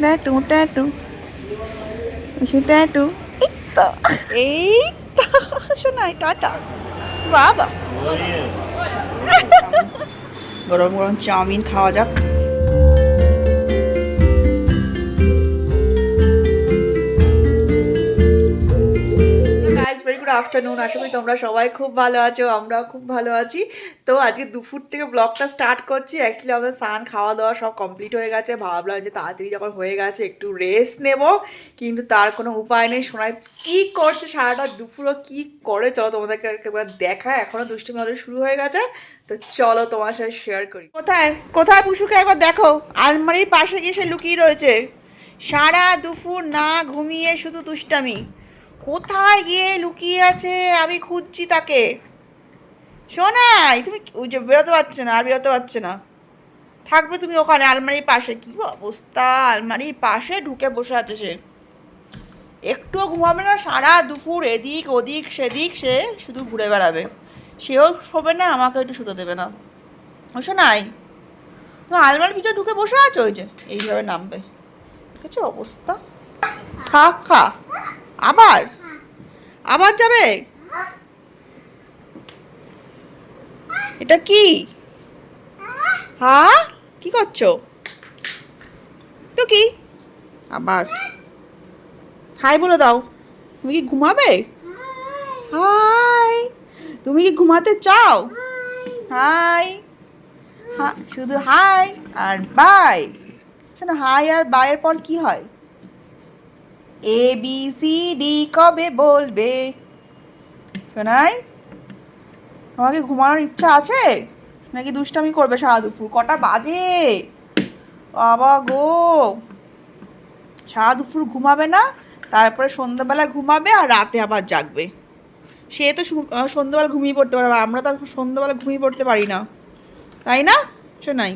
Tattoo tattoo Mishu tattoo এই তো এই তো শোনাই টাটা। গরম গরম চাউমিন খাওয়া যাক। ভেরি গুড আফটারনুন আশা করি তোমরা সবাই খুব ভালো আছো, আমরাও খুব ভালো আছি। তো আজকে দুপুর থেকে ব্লগটা স্টার্ট করছি। অ্যাকচুয়ালি আমাদের স্নান খাওয়া দাওয়া সব কমপ্লিট হয়ে গেছে। ভাবলাম যে তাড়াতাড়ি যখন হয়ে গেছে, একটু রেস্ট নেব। কিন্তু তার কোনো উপায় নেই। শোনাই কী করছে সারাটা দুপুরও কী করে? চলো তোমাদেরকে একবার দেখায়। এখনও দুষ্টুমি অলরেডি শুরু হয়ে গেছে। তো চলো তোমার সাথে শেয়ার করি। কোথায়? কোথায় পুষুকে একবার দেখো। আলমারির পাশে গিয়ে সে লুকিয়ে রয়েছে। সারা দুপুর না ঘুমিয়ে শুধু দুষ্টামি। কোথায় গিয়ে লুকিয়ে আছে? আমি খুঁজছি তাকে। শোনাই তুমি বেরোতে পারছে না, আর বেরোতে পারছে না। থাকবে তুমি ওখানে আলমারির পাশে। কি অবস্থা? আলমারির পাশে ঢুকে বসে আছে সে। একটুও ঘুমাবে না, সারা দুপুর এদিক, ওদিক, সেদিক সে শুধু ঘুরে বেড়াবে। সেও শোবে না আমাকে একটু শুতে দেবে না। ও শোনাই তুমি আলমারির ভিতরে ঢুকে বসে আছো? ওই যে, এইভাবে নামবে। ঠিক আছে, অবস্থা। খা খা। আবার আবার যাবে? এটা কি? হ্যাঁ? কি করছ? টুকি আবার হাই বলে দাও। তুমি কি ঘুমাবে? হাই। তুমি কি ঘুমাতে চাও? হাই। শুধু হাই আর বাই। শোনো, হাই আর বাইয়ের পর কি হয়? এ বি সি ডি কবে বলবে? শোনাই, তোমাকে ঘুমানোর ইচ্ছা আছে? নাকি দুষ্টামি করবে সারা দুপুর? কটা বাজে? বাবা গো! সারা দুপুর ঘুমাবে না, তারপরে সন্ধ্যাবেলা ঘুমাবে আর রাতে আবার জাগবে। সে তো সন্ধ্যাবেলা ঘুমিয়ে পড়তে পারবে আমরা তো সন্ধ্যাবেলা ঘুমিয়ে পড়তে পারি না। তাই না? শোনাই।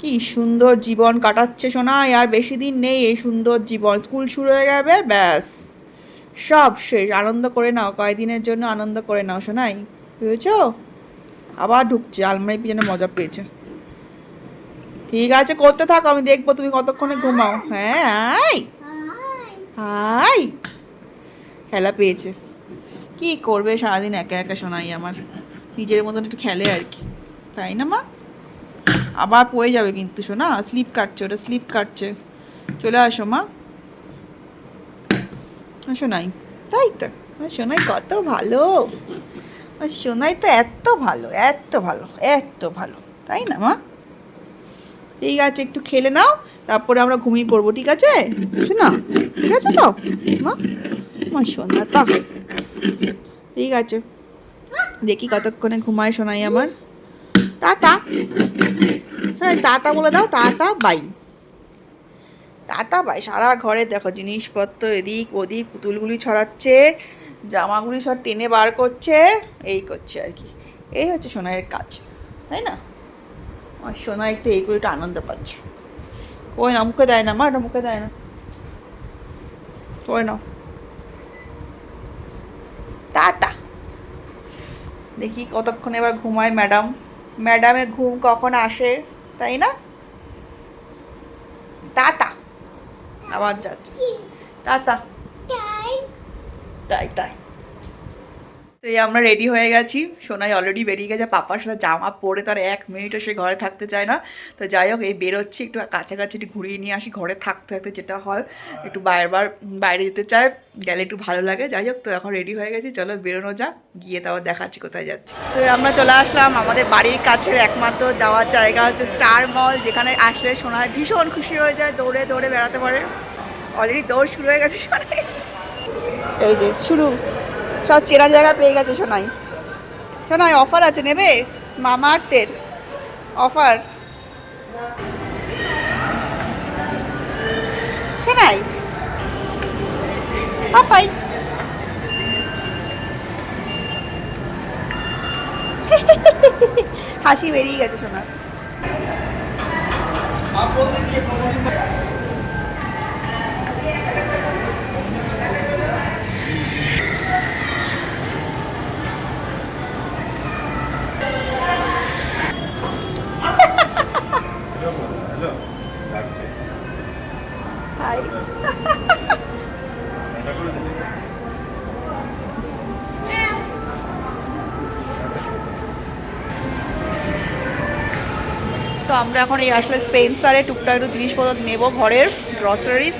কি সুন্দর জীবন কাটাচ্ছে শোনাই আর বেশি দিন নেই এই সুন্দর জীবন। স্কুল শুরু হয়ে যাবে, ব্যাস। সব শেষ। আনন্দ করে নাও কয়েকদিনের জন্য আনন্দ করে নাও শোনাই বুঝেছ? আবার ঢুকছে আলমারি পিছনে মজা পেয়েছে। ঠিক আছে, করতে থাকো, আমি দেখব তুমি কতক্ষণে ঘুমাও। হ্যাঁ আই হাই খেলা পেয়েছে। কি করবে সারাদিন একা একা শোনাই আমার? নিজের মতন একটু খেলে আর কি। তাই না, মা? আবার পড়ে যাবে কিন্তু শোনা স্লিপ কাটছে, ওটা স্লিপ কাটছে। চলে আসো, মা। শোনাই তাই তো। সোনাই কত ভালো। সোনাই তো এত ভালো এত ভালো এত ভালো। তাই না, মা? ঠিক আছে, একটু খেলে নাও, তারপরে আমরা ঘুমিয়ে পড়ব, ঠিক আছে? শোনা ঠিক আছে তো? মা সোনা তো। ঠিক আছে। দেখি কতক্ষণে ঘুমায় শোনাই আমার। টাটা। হ্যাঁ টাটা বলে দাও টাটা বাই। টাটা বাই, সারা ঘরে দেখো জিনিসপত্র এদিক ওদিক, পুতুলগুলি ছড়াচ্ছে, জামাগুলি সব টেনে বার করছে, এই করছে আর কি। এই হচ্ছে সোনাইয়ের কাজ, তাই না? আমার সোনা একটু এইগুলো একটু আনন্দ পাচ্ছে। ওই না, মুখে দেয় না, মা, এটা মুখে দেয় না। ওই নাও। টাটা দেখি কতক্ষণ এবার ঘুমায় ম্যাডাম। ম্যাডামের ঘুম কখন আসে? তাই না? টাটা। আবার যাচ্ছে। টাটা। তাই তাই। তো এই আমরা রেডি হয়ে গেছি। সোনাই অলরেডি বেরিয়ে গেছে, পাপার সাথে জামা পরে তার এক মিনিটও সে ঘরে থাকতে চায় না। তো যাই হোক, এই বেরোচ্ছি, একটু কাছাকাছি একটু ঘুরিয়ে নিয়ে আসি, ঘরে থাকতে থাকতে যেটা হয়, একটু বারবার বাইরে যেতে চায়, গেলে একটু ভালো লাগে। যাই হোক, তো এখন রেডি হয়ে গেছি, চলো বেরোনো যাক, গিয়ে তারপর দেখাচ্ছি কোথায় যাচ্ছি। তো আমরা চলে আসলাম আমাদের বাড়ির কাছের একমাত্র যাওয়ার জায়গা, হচ্ছে স্টার মল যেখানে আসলে সোনাই ভীষণ খুশি হয়ে যায়, দৌড়ে দৌড়ে বেড়াতে পারে। অলরেডি দৌড় শুরু হয়ে গেছে সোনাই। এই যে, শুরু। সব চেনা জায়গা পেয়ে গেছে সোনাই। সোনাই অফার আছে, নেবে? মামা আর্থের অফার সোনাই পাপাই হাসি বেরিয়ে গেছে সোনার। আমরা এখন এই আসলে স্পেন্সারে টুকটাক একটু জিনিসপত্র নেব ঘরের গ্রসারিস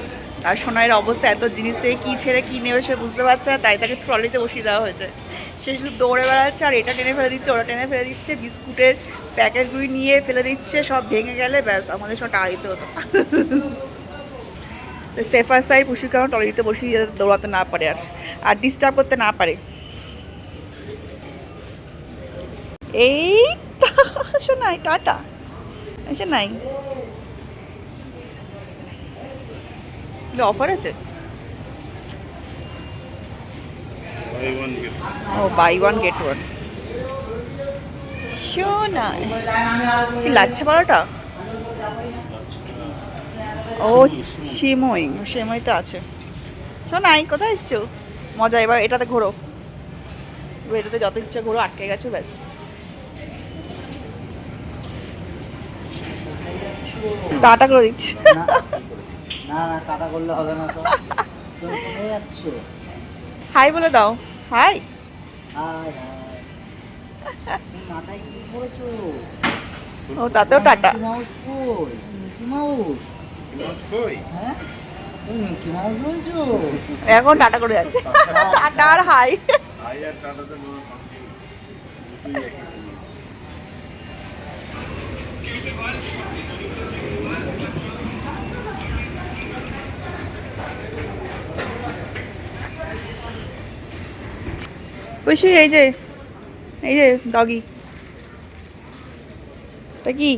আর সোনাইয়ের অবস্থা, এত জিনিস থেকে কী ছেড়ে কী নেবে সে বুঝতে পারছে না, তাই তাকে ট্রলিতে বসিয়ে দেওয়া হয়েছে। সে শুধু দৌড়ে বেড়াচ্ছে আর এটা টেনে ফেলে দিচ্ছে, ওটা টেনে ফেলে দিচ্ছে, বিস্কুটের প্যাকেটগুলি নিয়ে ফেলে দিচ্ছে, সব ভেঙে গেলে ব্যাস, আমাদের সব টাকা দিতে হতো। সেফার সাইড পুষি কারণ ট্রলিতে বসিয়ে যাতে দৌড়াতে না পারে আর আর ডিস্টার্ব করতে না পারে। এই তো শোনাই টাটা। আচ্ছা নাই। অফার আছে? ও বাই ওয়ান গেট ওয়ান শোনাই কি লাচ্ছা পরোটা ও সিমই সিমই তো আছে। শোনাই কোথায় এসছো? মজা এবার এটাতে ঘোরো। এটাতে যত ইচ্ছা ঘোরো আটকে গেছো ব্যাস। টাটা করে দিচ্ছি। না না কাটা করলে হবে না তো। তুমি কোথায় যাচ্ছ? হাই বলে দাও। হাই। Hi hi. তুমি মাথায় কি পড়েছো ও তাতেও টাটা। হ্যাঁ? এখন টাটা করে যাচ্ছে। টাটা। আর হাই। খুশি এই যে এই যে ডগি এটা কি?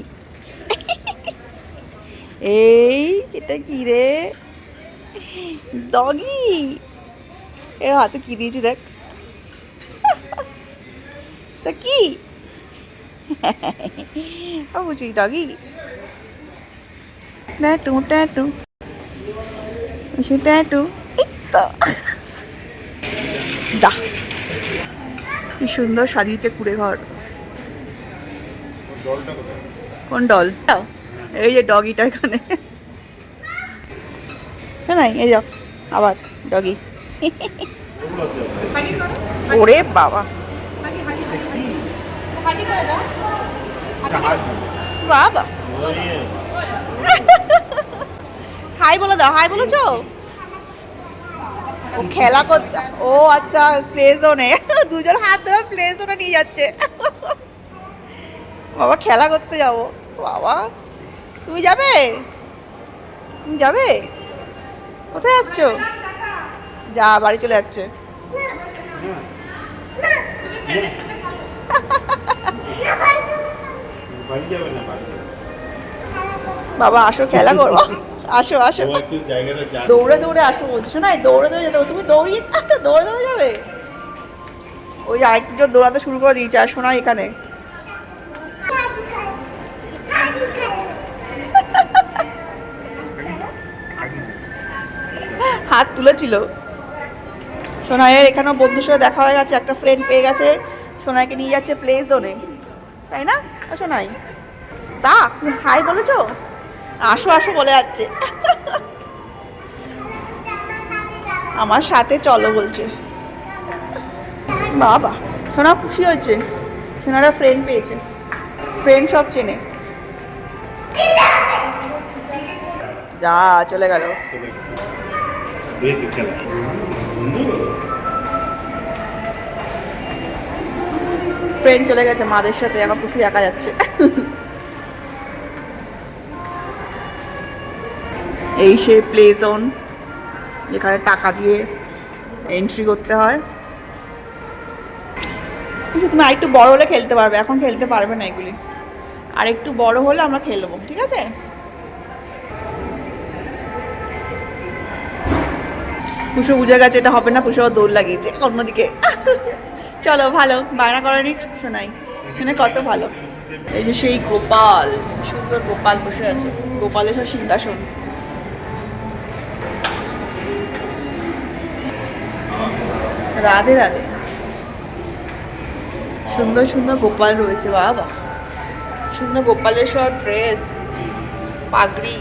এই, এটা কি রে? ডগি এ হাতে কি দিয়েছি দেখ। তা কি? বুঝি ডগি ট্যাটু ট্যাটু। বুঝি ট্যাটু। এই তো। দা কি সুন্দর সাজিয়েছে কুড়ে ঘর। কোন ডল এই যে ডগিটা এখানে। শোনাই এই যাও আবার ডগি ওরে বাবা। বাবা। হাই বলে দাও হাই বলেছ? ও খেলা করছে। ও আচ্ছা প্লে জোনে দুজন হাত ধরে প্লে জোনে নিয়ে যাচ্ছে। বাবা খেলা করতে যাব বাবা তুমি যাবে? তুমি যাবে? কোথায় যাচ্ছ? যা বাড়ি চলে যাচ্ছে। বাড়ি বাবা আসো খেলা করব। আসো আসো। দৌড়ে দৌড়ে আসো বলছো। না দৌড়ে দৌড়ে যেতে হবে। তুমি দৌড়িয়ে দৌড়ে দৌড়ে যাবে। ওই যে আরেকজন দৌড়াতে শুরু করে দিয়েছে আর শোনা এখানে। হাত তুলেছিল। সোনাইয়ের এখানেও বন্ধুর সাথে দেখা হয়ে গেছে একটা ফ্রেন্ড পেয়ে গেছে। সোনাইকে নিয়ে যাচ্ছে প্লে জোনে তাই না? ও সোনাই তা হাই বলেছ? আসো আসো বলে যাচ্ছে। আমার সাথে চলো বলছে। বাবা, সোনা খুশি হয়েছে। সোনারা ফ্রেন্ড পেয়েছে। ফ্রেন্ড সব চেনে। যা, চলে গেল। ফ্রেন্ড চলে গেছে, মাদের সাথে এখন খুশি একা যাচ্ছে। এই সে প্লে জোন যেখানে টাকা দিয়ে এন্ট্রি করতে হয়। তুমি আরেকটু বড় হলে খেলতে পারবে, এখন খেলতে পারবে না এগুলি। আর একটু বড় হলে আমরা খেলব ঠিক আছে? পুষো বুঝে গেছে এটা হবে না পুষো দৌড় লাগিয়েছে, অন্যদিকে। চলো, ভালো। বায়না করেনি শোনাই শুনে কত ভালো। এই যে সেই গোপাল, সুন্দর গোপাল বসে আছে। গোপালের সব সিংহাসন। রাধে রাধে। সুন্দর সুন্দর গোপাল রয়েছে, বাবা। সুন্দর গোপালের সব ড্রেস পাগড়ি।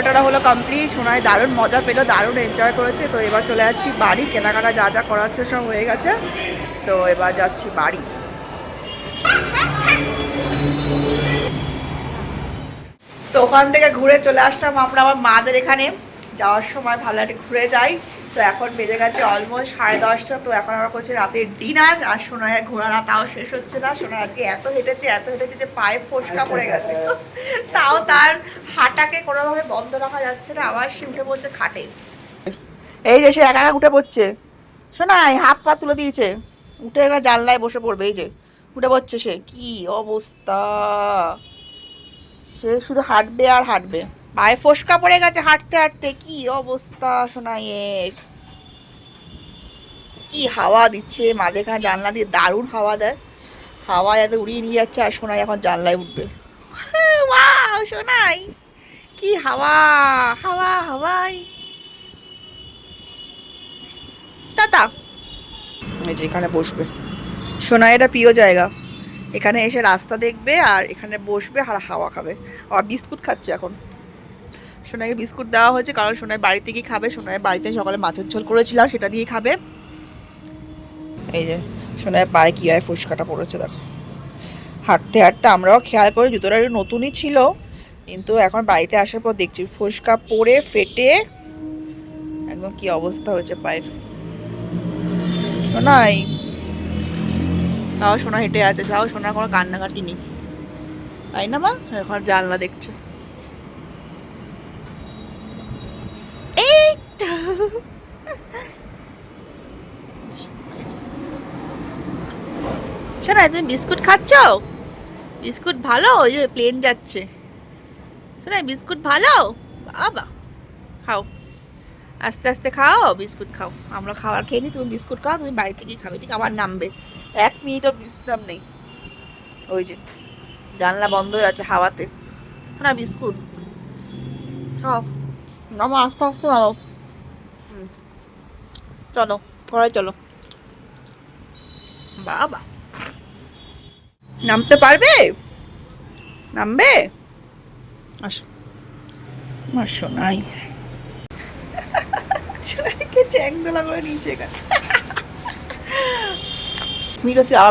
ঘোরাটারা হলো কমপ্লিট সোনায় দারুণ, মজা পেল, দারুণ এনজয় করেছে। তো এবার চলে যাচ্ছি বাড়ি, কেনাকাটা যা যা করাচ্ছে সব হয়ে গেছে। তো এবার যাচ্ছি বাড়ি। তো ওখান থেকে ঘুরে চলে আসলাম আমরা, আমার মাদের এখানে। যাওয়ার সময় ভালো একটা ঘুরে যাই। তো এখন বেজে গেছে অলমোস্ট সাড়ে দশটা তো এখন আমরা করছি রাতের ডিনার আর সোনায় ঘোরানো তাও শেষ হচ্ছে না। সোনায় আজকে এত হেঁটেছে এত হেঁটেছে যে পায়ে ফোসকা পড়ে গেছে। তাও তার হাঁটাকে কোনোভাবে বন্ধ রাখা যাচ্ছে না আবার সে উঠে পড়ছে খাটে। এই যে সে একা একা উঠে পড়ছে। শোনাই হাফ পা তুলে দিয়েছে। উঠে এবার জানলায় বসে পড়বে এই যে। উঠে পড়ছে সে। কি অবস্থা? সে শুধু হাঁটবে আর হাঁটবে। পায়ে ফোসকা পড়ে গেছে হাঁটতে হাঁটতে, কি অবস্থা সোনাইয়ের? কি হাওয়া দিচ্ছে, মাঝেখানে জানলা দিয়ে দারুণ হাওয়া দেয়। হাওয়া যাতে উড়িয়ে নিয়ে যাচ্ছে, আর সোনাই এখন জানলায় উঠবে। ওয়াও, সোনাই, কি হাওয়া হাওয়া, হাওয়াই। টাটা। এই যে এখানে বসবে। সোনাইয়ের প্রিয় জায়গা। এখানে এসে রাস্তা দেখবে আর এখানে বসবে আর হাওয়া খাবে। আর বিস্কুট খাচ্ছে এখন। সোনাইকে বিস্কুট দেওয়া হয়েছে, কারণ সোনাই বাড়িতে গিয়ে খাবে। সোনাই বাড়িতে সকালে মাছের ঝোল করেছিলাম সেটা দিয়ে খাবে। এই যে সোনাই পায়ে কী হয় ফুসকাটা পড়েছে দেখো। হাঁটতে হাঁটতে আমরাও খেয়াল করি, জুতোটা নতুনই ছিল। কিন্তু এখন বাড়িতে আসার পর দেখছি ফুসকা পড়ে, ফেটে। একদম কি অবস্থা হয়েছে পায়ের। সোনাই। তাও সোনা হেঁটে আছে তাও সোনার কোনো কান্নাকাটি নেই। তাই না মা? এখন জানলা দেখছে এই তো। শোনা, তুমি বিস্কুট খাচ্ছ? বিস্কুট ভালো, ওই যে প্লেন যাচ্ছে। শোনা, বিস্কুট ভালো? বাবা, খাও। আস্তে আস্তে খাও, বিস্কুট খাও। আমরা খাবার খেয়ে নিই, তুমি বিস্কুট খাও, তুমি বাড়িতে গিয়ে খাবে, ঠিক আবার নামবে এক মিনিটও বিশ্রাম নেই। ওই যে, জানলা বন্ধ হয়ে আছে হাওয়াতে। না বিস্কুট। খাও। নামো, আস্তে আস্তে হুম। চলো ঘরে চলো। বাবা। নামতে পারবে? নামবে? আসো। আসো নাই।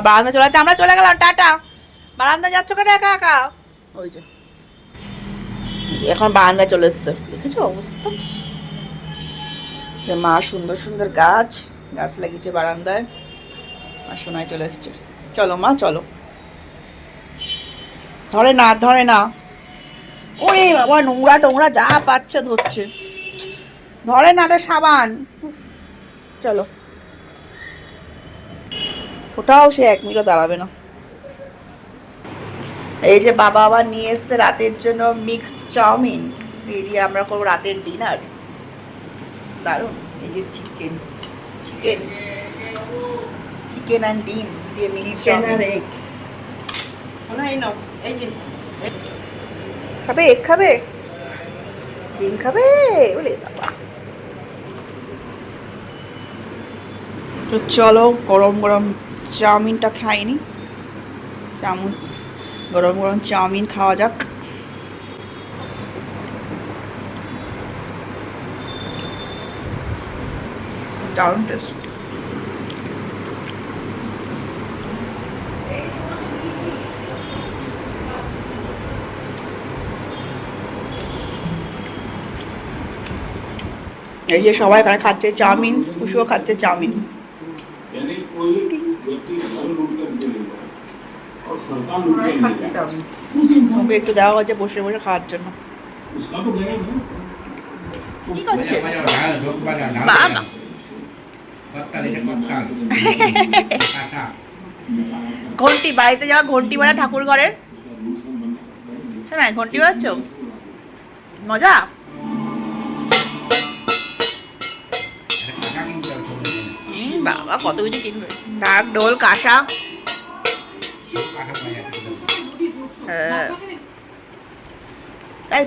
বারান্দা চলে যাচ্ছে, আমরা চলে গেলাম, টাটা। বারান্দা একা একা? ওই যে। এখন বারান্দায় চলে এসছে। দেখেছ অবস্থা? যে মা সুন্দর সুন্দর গাছ গাছ লাগিয়েছে বারান্দায়। আর সোনায় চলে এসছে। চলো মা, চলো। ধরে না ধরে না। ওরে বাবা, নোংরা টোংরা যা পাচ্ছে ধরছে। ধরে না রে সাবান। চলো। ওটাও সে এক মিনিটও দাঁড়াবে না। এই যে বাবা আবার নিয়ে এসছে রাতের জন্য মিক্সড চাউমিন। দিয়ে আমরা করব রাতের ডিনার দারুণ। এই যে চিকেন চিকেন চিকেন অ্যান্ড ডিম দিয়ে মিক্স চাউমিন এই যে খাবে এগ খাবে? ডিম খাবে? বলে বাবা। তো চলো গরম গরম চাউমিনটা খাইনি। চাউমিন গরম গরম চাউমিন খাওয়া যাক। দারুণ এই যে সবাই এখানে খাচ্ছে চাউমিন পুষুও খাচ্ছে চাউমিন। মুখে একটু দেওয়া হয়েছে বসে বসে খাওয়ার জন্য। কি করছে? বাবা। ঘন্টি বাড়িতে যাওয়া, ঘন্টি বাজা ঠাকুর ঘরের শোনা, ঘন্টি বাজাচ্ছ? মজা? বাবা, কত কিছু কিনবে। ঢাক ঢোল, কাঁসা। হ্যাঁ। তাই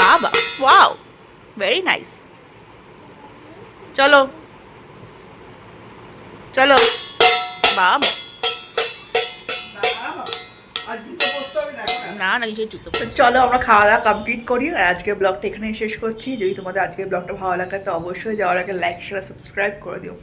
বাবা ওয়াও ভেরি নাইস চলো। চলো। হবে না আর। না কিছু জুতো চলো আমরা খাওয়া দাওয়া কমপ্লিট করি। আর আজকে ব্লগটা এখানেই শেষ করছি। যদি তোমাদের আজকে ব্লগটা ভালো লাগে তো অবশ্যই যাওয়ার আগে লাইক শেয়ার সাবস্ক্রাইব করে দিও।